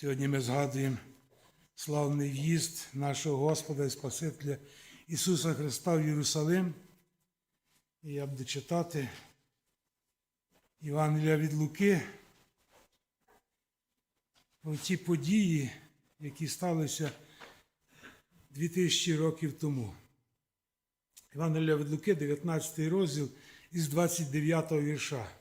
Сьогодні ми згадуємо славний в'їзд нашого Господа і Спасителя Ісуса Христа в Єрусалим. І я буду читати Євангелія від Луки про ті події, які сталися 2000 років тому. Євангелія від Луки, 19 розділ із 29 вірша.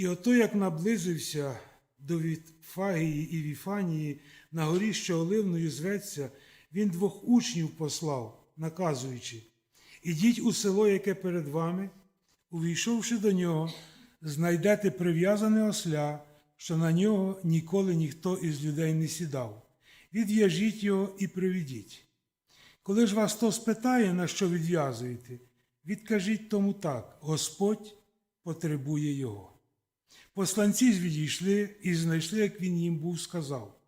І ото як наблизився до Вітфагії і Віфанії на горі, що Оливною зветься, він двох учнів послав, наказуючи, ідіть у село, яке перед вами, увійшовши до нього, знайдете прив'язане осля, що на нього ніколи ніхто із людей не сідав. Відв'яжіть його і приведіть. Коли ж вас хто спитає, на що відв'язуєте, відкажіть тому так: Господь потребує його. Посланці відійшли і знайшли, як він їм був сказав.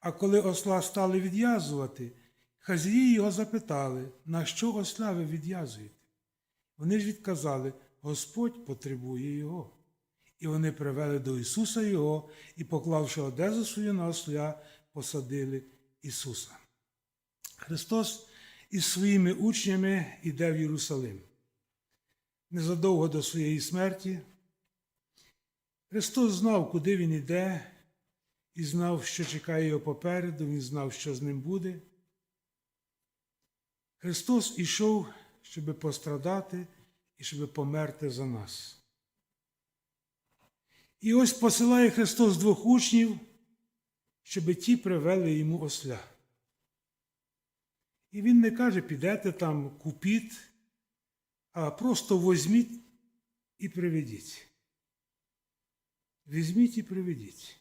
А коли осла стали відв'язувати, хазії його запитали, на що осла ви відв'язуєте? Вони ж відказали, Господь потребує його. І вони привели до Ісуса його і, поклавши одежу свою на осля, посадили Ісуса. Христос із своїми учнями йде в Єрусалим. Незадовго до своєї смерті Христос знав, куди Він йде, і знав, що чекає його попереду, Він знав, що з ним буде. Христос ішов, щоб пострадати і щоб померти за нас. І ось посилає Христос двох учнів, щоб ті привели йому осля. І він не каже, підете там, купіть, а просто возьміть і приведіть. Візьміть і приведіть.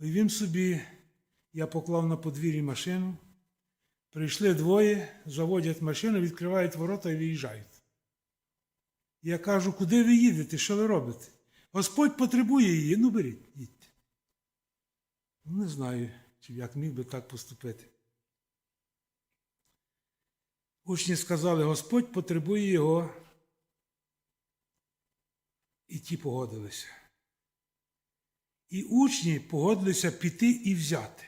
Він собі, я поклав на подвір'ї машину, прийшли двоє, заводять машину, відкривають ворота і виїжджають. Я кажу, куди ви їдете, що ви робите? Господь потребує її, ну беріть, їдьте. Ну, не знаю, чи як міг би так поступити. Учні сказали, Господь потребує його. І ті погодилися. І учні погодилися піти і взяти.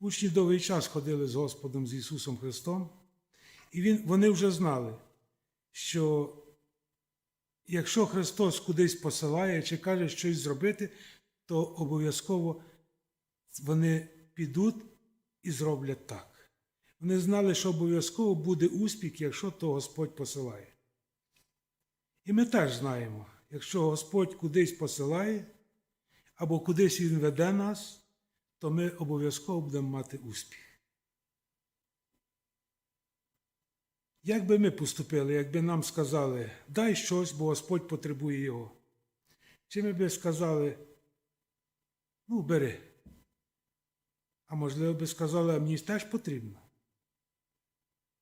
Учні довгий час ходили з Господом, з Ісусом Христом, і він, вони вже знали, що якщо Христос кудись посилає чи каже щось зробити, то обов'язково вони підуть і зроблять так. Вони знали, що обов'язково буде успіх, якщо то Господь посилає. І ми теж знаємо, якщо Господь кудись посилає або кудись Він веде нас, то ми обов'язково будемо мати успіх. Як би ми поступили, якби нам сказали, дай щось, бо Господь потребує його? Чи ми би сказали, ну, бери. А можливо би сказали, а мені теж потрібно.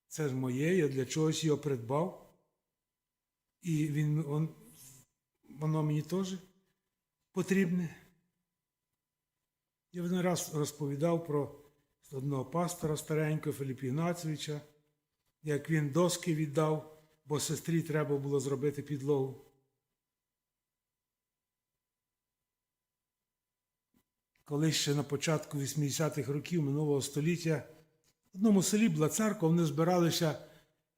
Це ж моє, я для чогось його придбав. І він, он, воно мені теж потрібне. Я один раз розповідав про одного пастора старенького Филиппа Ігнатовича, як він доски віддав, бо сестрі треба було зробити підлогу. Колись ще на початку 80-х років минулого століття в одному селі була церква, вони збиралися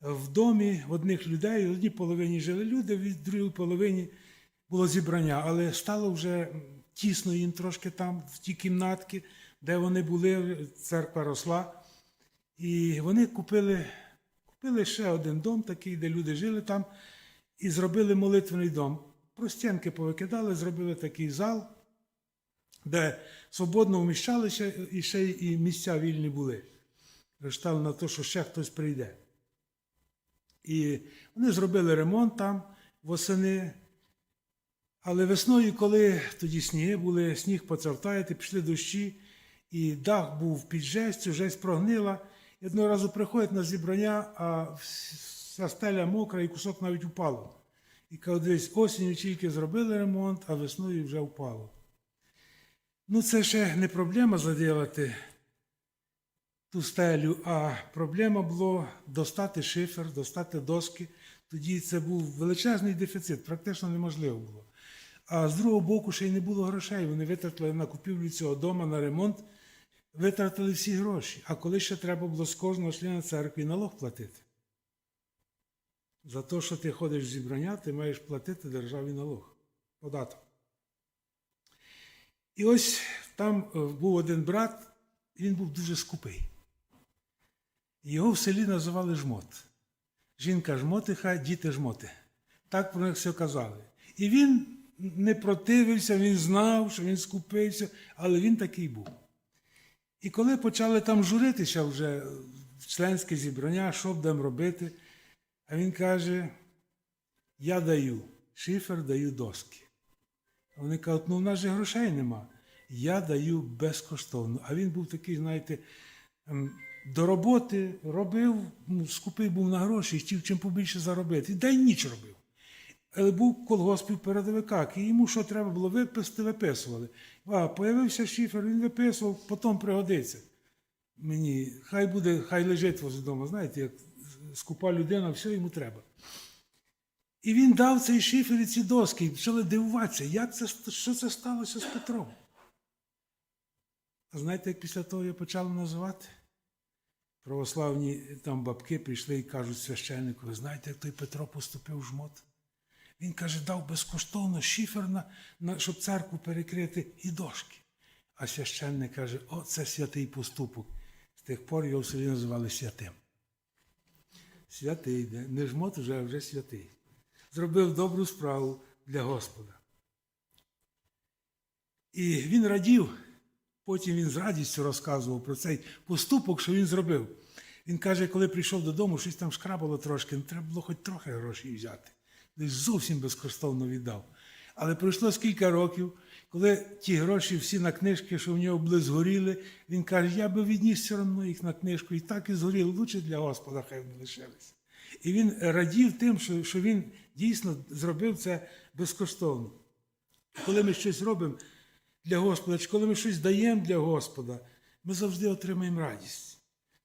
в домі в одних людей, в одній половині жили люди, в другій половині було зібрання, але стало вже тісно їм трошки там, в ті кімнатки, де вони були, церква росла. І вони купили, купили ще один дом, такий, де люди жили там, і зробили молитвений дом. Простянки повикидали, зробили такий зал, де свободно вміщалися і ще і місця вільні були. Рештали на те, що ще хтось прийде. І вони зробили ремонт там восени. Але весною, коли тоді сніги були, сніг поцавтаєте, пішли дощі, і дах був під жестю, жесть прогнила. І одного разу приходять на зібрання, а вся стеля мокра і кусок навіть упало. І кажуть, десь осінню тільки зробили ремонт, а весною вже впало. Ну, це ще не проблема заділати ту стелю, а проблема було достати шифер, достати доски, Тоді це був величезний дефіцит, практично неможливо було. А з другого боку, ще й не було грошей. Вони витратили на купівлю цього дому, на ремонт, витратили всі гроші. А коли ще треба було з кожного члена церкви налог платити. За те, що ти ходиш зібрання, ти маєш платити державі налог, податок. І ось там е, був один брат, він був дуже скупий. Його в селі називали жмот. Жінка жмотиха, діти жмоти. Так про них все казали. І він не противився, він знав, що він скупився, але він такий був. І коли почали там журитися вже в членське зібрання, що будемо робити, а він каже: Я даю шифер, даю доски. Вони кажуть, ну в нас же грошей нема. Я даю безкоштовно. А він був такий, знаєте, ем, до роботи робив, ну, скупий був на гроші, хотів чим побільше заробити. І дай ніч робив. Але був колгоспів передовиках, і йому що треба було виписати, виписували. А, появився шифер, він виписував, потім пригодиться. Мені, хай буде, хай лежить возле вдома, знаєте, як скупа людина, все йому треба. І він дав цей шифер і ці доски, і почали дивуватися, як це, що це сталося з Петром. А знаєте, як після того я почав називати? Православні там бабки прийшли і кажуть священнику, ви знаєте, як той Петро поступив в жмот? Він каже, дав безкоштовно шифер, на, на, щоб церкву перекрити і дошки. А священник каже, о, це святий поступок. З тих пор його в називали святим. Святий, не жмот вже, а вже святий. Зробив добру справу для Господа. І він радів, потім він з радістю розказував про цей поступок, що він зробив. Він каже, коли прийшов додому, щось там шкрабало трошки, ну треба було хоч трохи грошей взяти. Десь зовсім безкоштовно віддав. Але пройшло кілька років, коли ті гроші всі на книжки, що в нього були згоріли, він каже, я би відніс все одно їх на книжку, і так і згоріли, лучше для Господа, хай вони лишилися. І він радів тим, що, що він дійсно зробив це безкоштовно. Коли ми щось робимо для Господа, чи коли ми щось даємо для Господа, ми завжди отримаємо радість.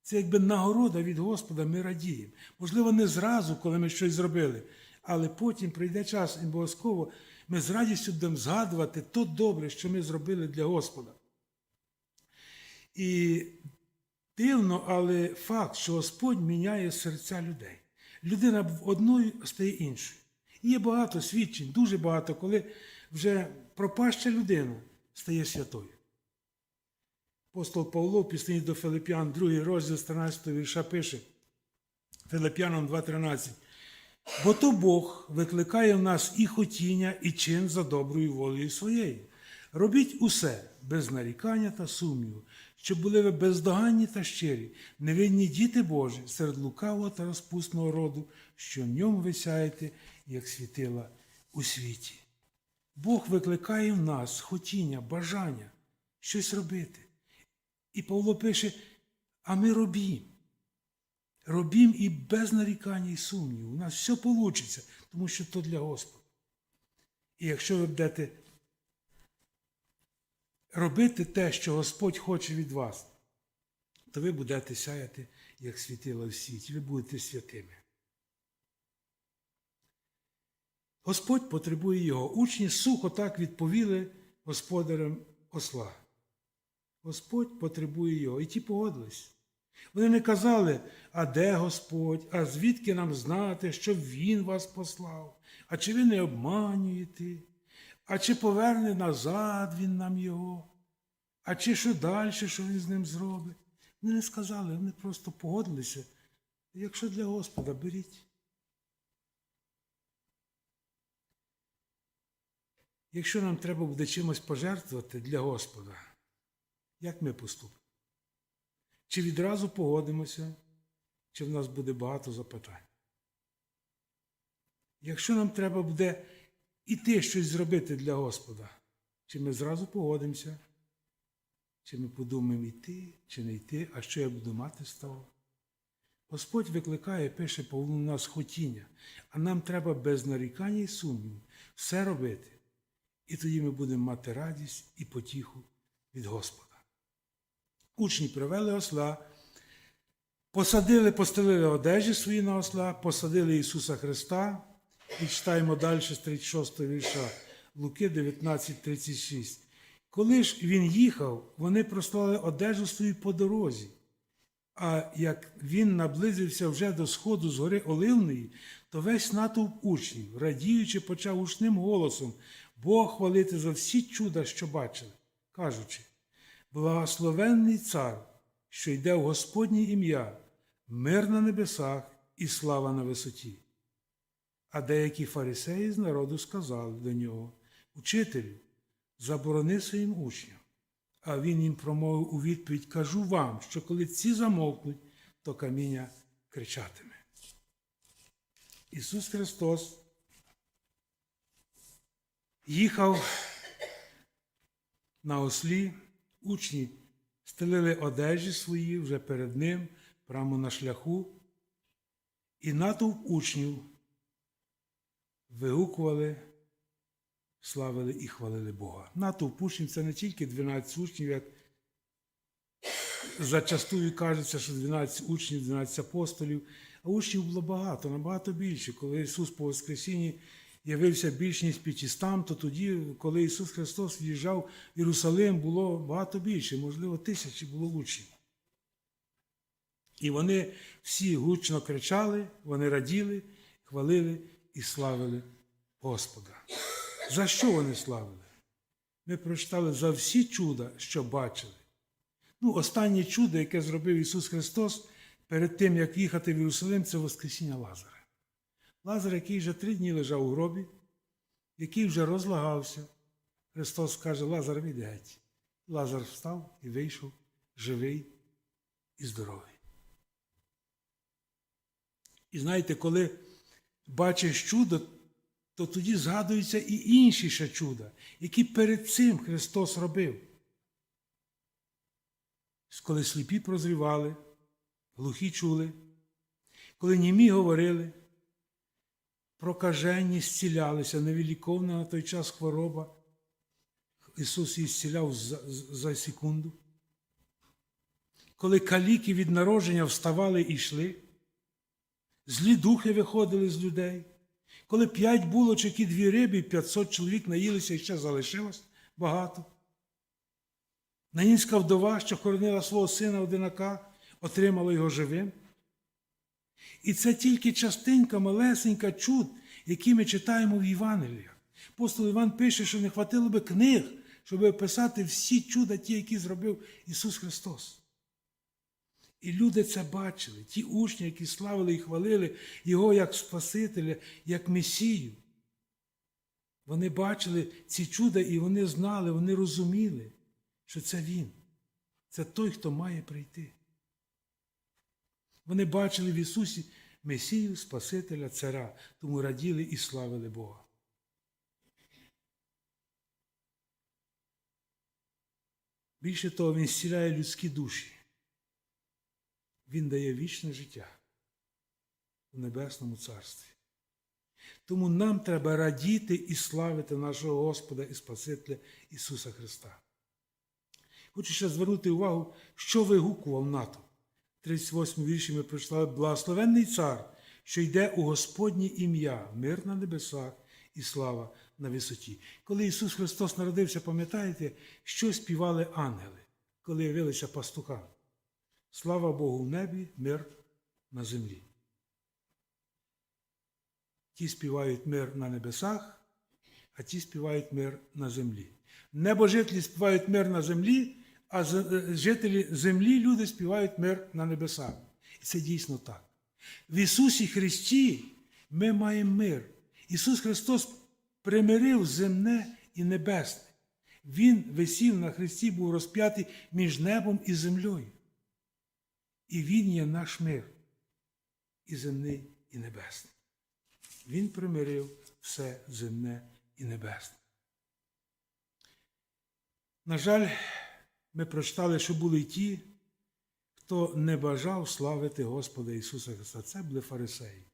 Це якби нагорода від Господа, ми радіємо. Можливо, не зразу, коли ми щось зробили, але потім прийде час і обов'язково ми з радістю будемо згадувати то добре, що ми зробили для Господа. І дивно, але факт, що Господь міняє серця людей. Людина одною стає іншою. І є багато свідчень, дуже багато, коли вже пропаща людина стає святою. Апостол Павло, пісні до Филип'ян, 2 розділ 13 вірша пише Филип'янам 2.13. Бо то Бог викликає в нас і хотіння, і чин за доброю волею своєю. Робіть усе без нарікання та сумніву, щоб були ви бездоганні та щирі, невинні діти Божі серед лукавого та розпусного роду, що в ньому ви сяєте, як світила у світі. Бог викликає в нас хотіння, бажання щось робити. І Павло пише: а ми робім. Робім і без нарікання і сумніву. У нас все вийде, тому що то для Господа. І якщо ви будете робити те, що Господь хоче від вас, то ви будете сяяти, як світило в світі, ви будете святими. Господь потребує його. Учні сухо так відповіли господарям осла. Господь потребує його. І ті погодились. Вони не казали, а де Господь, а звідки нам знати, що Він вас послав, а чи ви не обманюєте, а чи поверне назад Він нам його, а чи що далі, що він з ним зробить. Вони не сказали, вони просто погодилися. Якщо для Господа беріть. Якщо нам треба буде чимось пожертвувати для Господа, як ми поступимо? Чи відразу погодимося, чи в нас буде багато запитань? Якщо нам треба буде іти щось зробити для Господа, чи ми зразу погодимося, чи ми подумаємо йти, чи не йти, а що я буду мати з того? Господь викликає, пише Павлу у нас хотіння, а нам треба без нарікання і сумніву все робити. І тоді ми будемо мати радість і потіху від Господа. Учні привели осла Посадили, постелили одежі свої на осла, посадили Ісуса Христа. І читаємо далі з 36 вірша Луки 19:36. Коли ж він їхав, вони прослали одежу свою по дорозі. А як він наблизився вже до сходу з гори Оливної, то весь натовп учнів, радіючи, почав гучним голосом Бог хвалити за всі чуда, що бачили, кажучи: Благословенний цар, що йде в Господнє ім'я, мир на небесах і слава на висоті. А деякі фарисеї з народу сказали до нього Учителю, заборони своїм учням. А він їм промовив у відповідь Кажу вам, що коли ці замовкнуть, то каміння кричатиме. Ісус Христос їхав на ослі, учні стелили одежі свої вже перед ним, прямо на шляху, і натовп учнів вигукували, славили і хвалили Бога. Натовп учнів це не тільки 12 учнів, як зачастую кажеться, що 12 учнів, 12 апостолів, а учнів було багато, набагато більше. Коли Ісус по Воскресінні явився більш ніж 500, то тоді, коли Ісус Христос в'їжджав в Єрусалим, було багато більше, можливо, тисячі було учнів. І вони всі гучно кричали, вони раділи, хвалили і славили Господа. За що вони славили? Ми прочитали за всі чуда, що бачили. Ну, останнє чудо, яке зробив Ісус Христос перед тим, як їхати в Єрусалим, це Воскресіння Лазаря. Лазар, який вже три дні лежав у гробі, який вже розлагався. Христос каже, Лазар, віди геть. Лазар встав і вийшов живий і здоровий. І знаєте, коли бачиш чудо, то тоді згадуються і інші ще чуда, які перед цим Христос робив. Коли сліпі прозрівали, глухі чули, коли німі говорили, прокажені зцілялися, невіліковна на той час хвороба. Ісус її зціляв за, за секунду. Коли каліки від народження вставали і йшли, злі духи виходили з людей. Коли п'ять булочок і дві риби, 500 чоловік наїлися і ще залишилось багато. Наїнська вдова, що хоронила свого сина одинака, отримала його живим. І це тільки частинка малесенька чуд, які ми читаємо в Євангеліях. Апостол Іван пише, що не хватило би книг, щоб описати всі чуда, ті, які зробив Ісус Христос. І люди це бачили, ті учні, які славили і хвалили Його як Спасителя, як Месію. Вони бачили ці чуда і вони знали, вони розуміли, що це Він, це той, хто має прийти. Вони бачили в Ісусі Месію, Спасителя, Цара, тому раділи і славили Бога. Більше того, Він зціляє людські душі. Він дає вічне життя у Небесному Царстві. Тому нам треба радіти і славити нашого Господа і Спасителя Ісуса Христа. Хочу ще звернути увагу, що вигукував НАТО. 38 вірші ми прочитали Благословенний цар, що йде у Господнє ім'я, мир на небесах і слава на висоті. Коли Ісус Христос народився, пам'ятаєте, що співали ангели, коли явилися пастухам? Слава Богу в небі, мир на землі. Ті співають мир на небесах, а ті співають мир на землі. Небожителі співають мир на землі, а жителі землі, люди співають мир на небесах. І це дійсно так. В Ісусі Христі ми маємо мир. Ісус Христос примирив земне і небесне. Він висів на Христі, був розп'ятий між небом і землею. І Він є наш мир, і земний, і небесний. Він примирив все земне і небесне. На жаль, ми прочитали, що були ті, хто не бажав славити Господа Ісуса Христа. Це були фарисеї.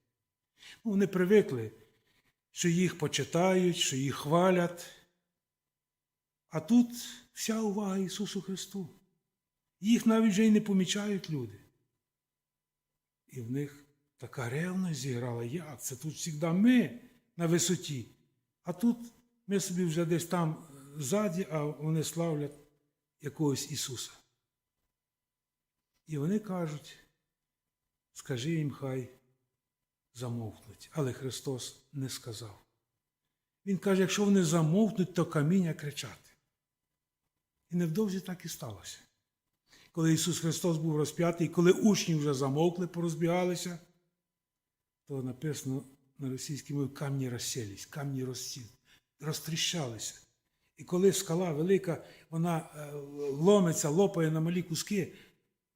Ну, Вони привикли, що їх почитають, що їх хвалять. А тут вся увага Ісусу Христу. Їх навіть вже й не помічають люди. І в них така ревність зіграла. Як? Це тут завжди ми на висоті. А тут ми собі вже десь там е, ззаді, а вони славлять якогось Ісуса. І вони кажуть, скажи їм, хай замовкнуть. Але Христос не сказав. Він каже, якщо вони замовкнуть, то каміння кричати. І невдовзі так і сталося. Коли Ісус Христос був розп'ятий, коли учні вже замовкли, порозбігалися, то написано на російській мові камні розсілись, камні розсіл, розтріщалися. І коли скала велика, вона е, ломиться, лопає на малі куски,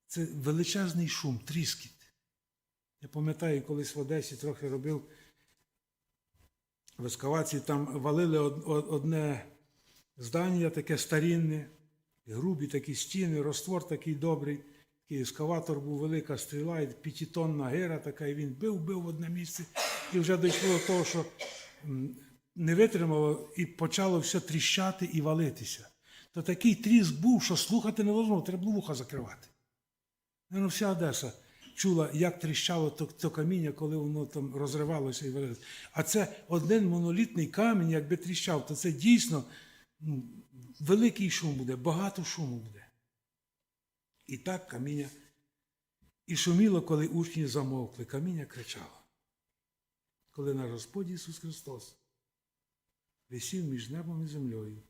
це величезний шум, тріскіт. Я пам'ятаю, колись в Одесі трохи робив в ескавації, там валили од- од- одне здання, таке старінне, грубі такі стіни, роствор такий добрий. Такий ескаватор був велика стріла, і п'ятитонна гира така, і він бив, бив в одне місце. І вже дійшло до того, що не витримало і почало все тріщати і валитися. То такий тріск був, що слухати невозможно, треба було вуха закривати. Ну, вся Одеса чула, як тріщало то, то каміння, коли воно там розривалося і валилося. А це один монолітний камінь, якби тріщав, то це дійсно ну, великий шум буде, багато шуму буде. І так каміння. І шуміло, коли учні замовкли, каміння кричало. Коли наш Господь Ісус Христос висів між небом і землею,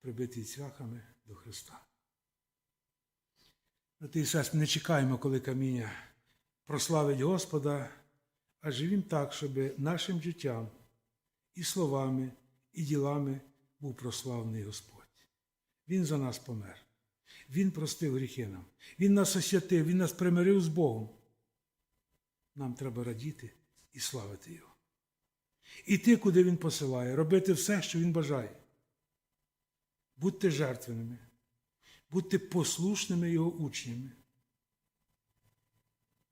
прибитий цвяхами до Христа. Брати і сестри, не чекаємо, коли каміння прославить Господа, а живім так, щоб нашим життям і словами, і ділами був прославлений Господь. Він за нас помер. Він простив гріхи нам. Він нас освятив, Він нас примирив з Богом. Нам треба радіти і славити Його. Іти, куди Він посилає, робити все, що Він бажає. Будьте жертвеними, будьте послушними Його учнями.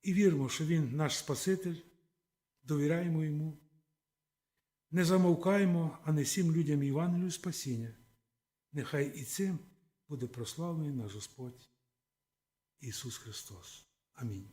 І віримо, що Він наш Спаситель, довіряємо Йому. Не замовкаємо, а несім людям Євангелію спасіння. Нехай і цим буде прославлений наш Господь Ісус Христос. Амінь.